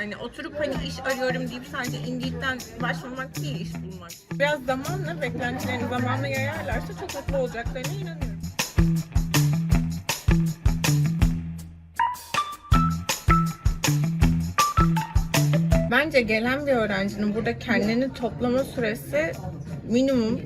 Yani oturup hani iş arıyorum deyip sadece Indeed'den başvurmak değil iş bulmak. Biraz zamanla, beklentilerini zamanla yayarlarsa çok mutlu olacaklarına inanıyorum. Bence gelen bir öğrencinin burada kendini toplama süresi minimum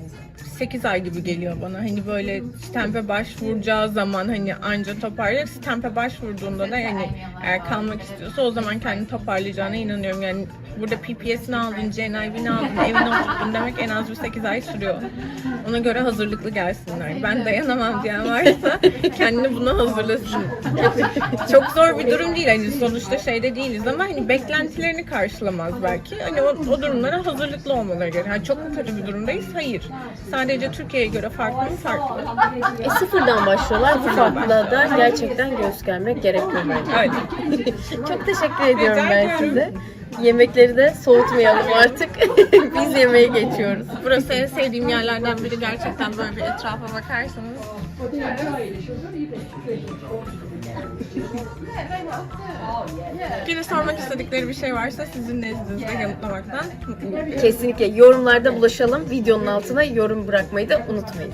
8 ay gibi geliyor bana. Hani böyle stempe başvuracağı zaman hani anca toparlayacak. Stempe başvurduğunda da yani eğer kalmak istiyorsa o zaman kendini toparlayacağına inanıyorum. Yani burada PPS'ini aldın, CNIV'ni aldın, evine oturttun demek en az bir 8 ay sürüyor. Ona göre hazırlıklı gelsinler. Ben dayanamam diyen varsa kendini buna hazırlasın. Çok zor bir durum değil. Hani sonuçta şeyde değiliz ama hani beklentilerini karşılamaz belki. Hani o, o durumlara hazırlıklı olmaları gerekiyor. Hani çok kötü bir durumdayız? Hayır. Sadece Türkiye'ye göre farklı mı? Farklı. E, sıfırdan başlıyorlar. Bu farklılığa da gerçekten göz gelmek gerekiyor bence. Öyle. Çok teşekkür ediyorum ben ediyorum. size. Yemekleri de soğutmayalım artık. Biz yemeğe geçiyoruz. Burası en sevdiğim yerlerden biri. Gerçekten böyle bir etrafa bakarsanız. Yine sormak istedikleri bir şey varsa sizin nezdinizde yanıtlamaktan mutluyum. Kesinlikle yorumlarda bulaşalım. Videonun altına yorum bırakmayı da unutmayın.